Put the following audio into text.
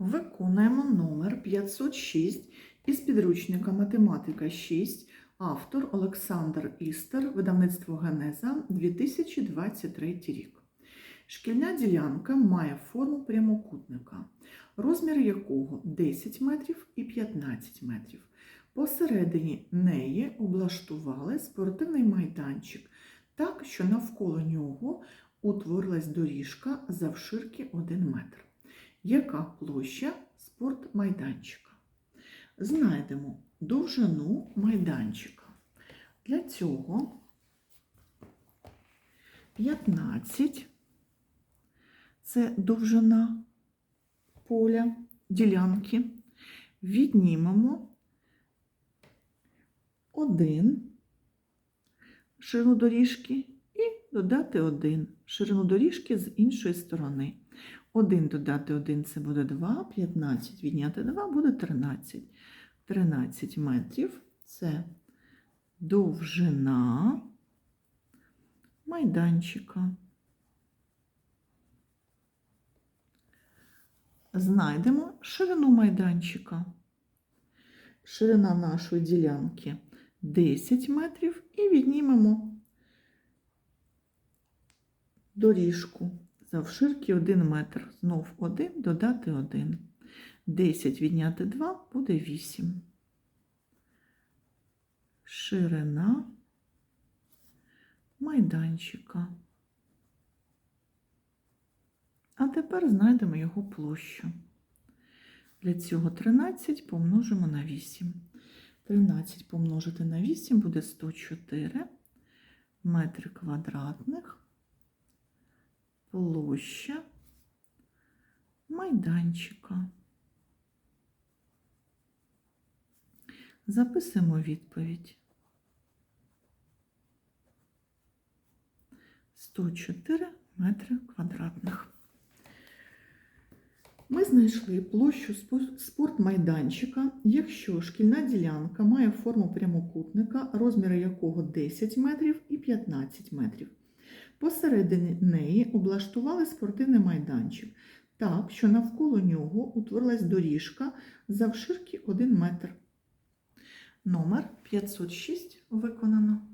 Виконуємо номер 506 із підручника Математика 6, автор Олександр Істер, видавництво Генеза 2023 рік. Шкільна ділянка має форму прямокутника, розміри якого 10 метрів і 15 метрів. Посередині неї облаштували спортивний майданчик, так що навколо нього утворилась доріжка завширки 1 метр. Яка площа спортмайданчика? Знайдемо довжину майданчика. Для цього 15 це довжина поля, ділянки. Віднімемо 1 ширину доріжки і додати 1 ширину доріжки з іншої сторони. 1 додати 1 це буде 2, 15 відняти 2 буде 13. 13 метрів це довжина майданчика. Знайдемо ширину майданчика. Ширина нашої ділянки 10 метрів і віднімемо доріжку завширки 1 метр. Знов 1 додати 1. 10 відняти 2 буде 8. Ширина майданчика. А тепер знайдемо його площу. Для цього 13 помножимо на 8. 13 помножити на 8 буде 104 метри квадратних площа майданчика. Записуємо відповідь. 104 метри квадратних. Ми знайшли площу спо- спортмайданчика, якщо шкільна ділянка має форму прямокутника, розміри якого 10 метрів і 15 метрів. Посередині неї облаштували спортивний майданчик, так, що навколо нього утворилась доріжка завширки 1 метр. Номер 506 виконано.